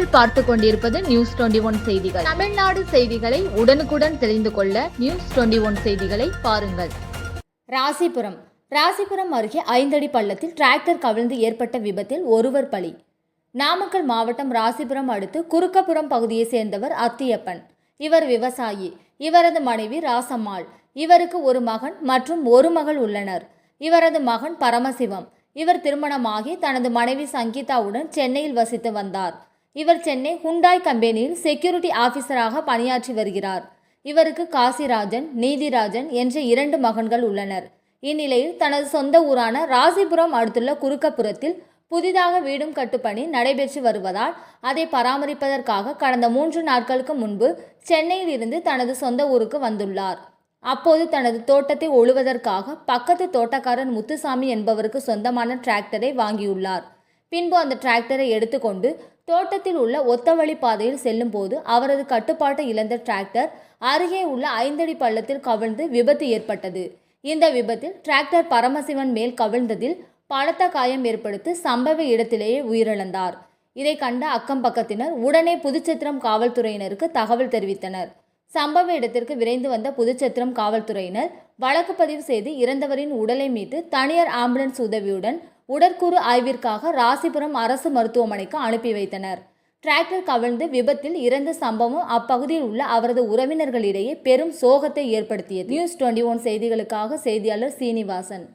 நீங்கள் பார்த்து கொண்டிருப்பது நியூஸ் டுவெண்டி ஒன் செய்திகள். தமிழ்நாடு செய்திகளை உடனுக்குடன் தெரிந்து கொள்ள நியூஸ் டுவெண்டி ஒன் செய்திகளை பாருங்கள். ராசிபுரம். ராசிபுரம் அருகே ஐந்தடி பள்ளத்தில் டிராக்டர் கவிழ்ந்து ஏற்பட்ட விபத்தில் ஒருவர் பலி. நாமக்கல் மாவட்டம் ராசிபுரம் அடுத்து குறுக்கப்புறம் பகுதியை சேர்ந்தவர் அத்தியப்பன். இவர் விவசாயி. இவரது மனைவி ராசம்மாள். இவருக்கு ஒரு மகன் மற்றும் ஒரு மகள் உள்ளனர். இவரது மகன் பரமசிவம். இவர் திருமணமாகி தனது மனைவி சங்கீதாவுடன் சென்னையில் வசித்து வந்தார். இவர் சென்னை ஹுண்டாய் கம்பெனியில் செக்யூரிட்டி ஆபீசராக பணியாற்றி வருகிறார். இவருக்கு காசிராஜன் நீதிராஜன் என்ற இரண்டு மகன்கள் உள்ளனர். இந்நிலையில் தனது சொந்த ஊரான ராசிபுரம் அடுத்துள்ள குறுக்கப்புறத்தில் புதிதாக வீடும் கட்டுப்பணி நடைபெற்று வருவதால் அதை பராமரிப்பதற்காக கடந்த மூன்று நாட்களுக்கு முன்பு சென்னையில் இருந்து தனது சொந்த ஊருக்கு வந்துள்ளார். அப்போது தனது தோட்டத்தை ஒழுவதற்காக பக்கத்து தோட்டக்காரன் முத்துசாமி என்பவருக்கு சொந்தமான டிராக்டரை வாங்கியுள்ளார். பின்பு அந்த டிராக்டரை எடுத்துக்கொண்டு தோட்டத்தில் உள்ள ஒத்தவழி பாதையில் செல்லும்போது அவரது கட்டுப்பாட்டை இழந்த டிராக்டர் அருகே உள்ள ஐந்தடி பள்ளத்தில் கவிழ்ந்து விபத்து ஏற்பட்டது. இந்த விபத்தில் டிராக்டர் பரமசிவன் மேல் கவிழ்ந்ததில் பலத்த காயம் ஏற்படுத்தி சம்பவ இடத்திலேயே உயிரிழந்தார். இதை கண்ட அக்கம் பக்கத்தினர் உடனே புதுச்சத்திரம் காவல்துறையினருக்கு தகவல் தெரிவித்தனர். சம்பவ இடத்திற்கு விரைந்து வந்த புதுச்சத்திரம் காவல்துறையினர் வழக்கு பதிவு செய்து இறந்தவரின் உடலை மீட்டு தனியார் ஆம்புலன்ஸ் உதவியுடன் உடற்கூறு ஆய்விற்காக ராசிபுரம் அரசு மருத்துவமனைக்கு அனுப்பி வைத்தனர். டிராக்டர் கவிழ்ந்து விபத்தில் இறந்த சம்பவம் அப்பகுதியில் உள்ள அவரது உறவினர்களிடையே பெரும் சோகத்தை ஏற்படுத்தியது. நியூஸ் டுவெண்ட்டி ஒன் செய்திகளுக்காக செய்தியாளர் சீனிவாசன்.